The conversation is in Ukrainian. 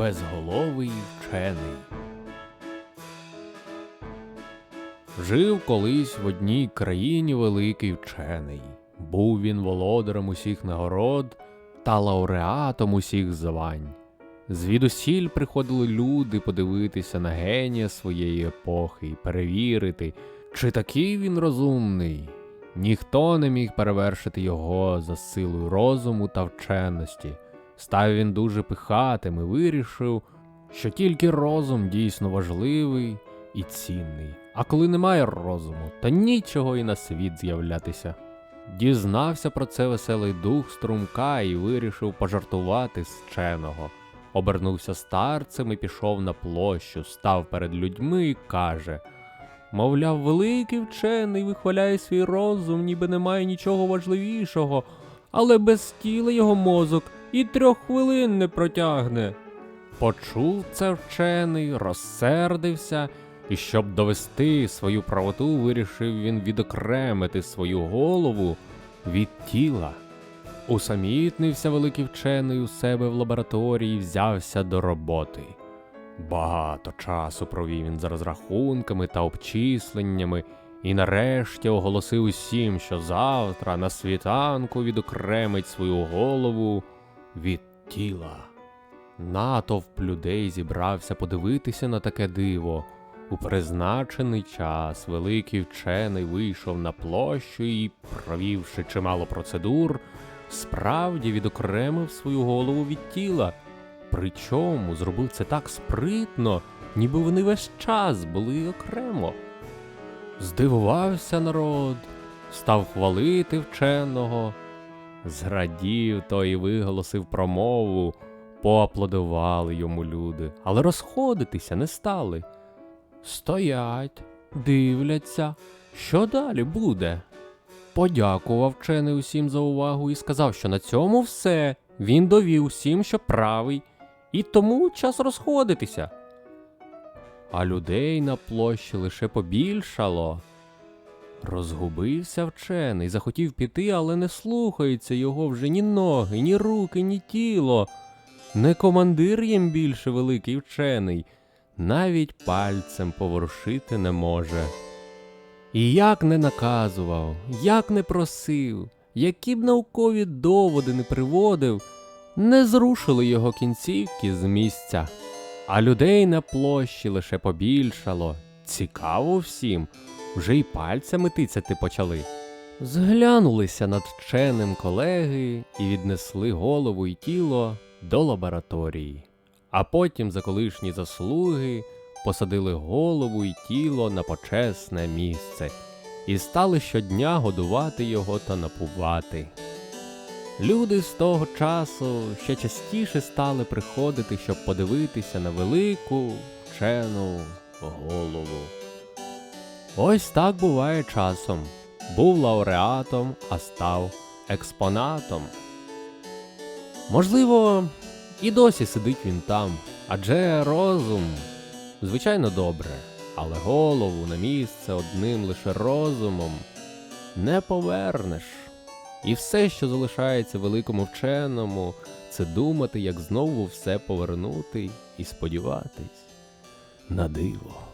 Безголовий вчений. Жив колись в одній країні великий вчений. Був він володарем усіх нагород та лауреатом усіх звань. Звідусіль приходили люди подивитися на генія своєї епохи і перевірити, чи такий він розумний. Ніхто не міг перевершити його за силою розуму та вченості. Став він дуже пихатим і вирішив, що тільки розум дійсно важливий і цінний. А коли немає розуму, то нічого і на світ з'являтися. Дізнався про це веселий дух струмка і вирішив пожартувати з вченого. Обернувся старцем і пішов на площу, став перед людьми і каже: Мовляв, великий вчений вихваляє свій розум, ніби немає нічого важливішого, але без тіла його мозок і трьох хвилин не протягне. Почув це вчений, розсердився, і щоб довести свою правоту, вирішив він відокремити свою голову від тіла. Усамітнився великий вчений у себе в лабораторії взявся до роботи. Багато часу провів він за розрахунками та обчисленнями, і нарешті оголосив усім, що завтра на світанку відокремить свою голову від тіла. Натовп людей зібрався подивитися на таке диво. У призначений час великий вчений вийшов на площу і, провівши чимало процедур, справді відокремив свою голову від тіла. Причому зробив це так спритно, ніби вони весь час були окремо. Здивувався народ, став хвалити вченого. Зрадів той і виголосив промову, поаплодували йому люди, але розходитися не стали. Стоять, дивляться, що далі буде. Подякував вчений усім за увагу і сказав, що на цьому все. Він довів усім, що правий, і тому час розходитися. А людей на площі лише побільшало. Розгубився вчений, захотів піти, але не слухаються його вже ні ноги, ні руки, ні тіло. Не командир їм більше великий вчений, навіть пальцем поворушити не може. І як не наказував, як не просив, які б наукові доводи не приводив, не зрушили його кінцівки з місця. А людей на площі лише побільшало. Цікаво всім, вже й пальцями тицяти почали. Зглянулися над вченим колеги і віднесли голову і тіло до лабораторії. А потім за колишні заслуги посадили голову і тіло на почесне місце і стали щодня годувати його та напувати. Люди з того часу ще частіше стали приходити, щоб подивитися на велику вчену голову. Ось так буває часом. Був лауреатом, а став експонатом. Можливо, і досі сидить він там, адже розум, звичайно, добре, але голову на місце одним лише розумом не повернеш. І все, що залишається великому вченому, це думати, як знову все повернути і сподіватись на диво.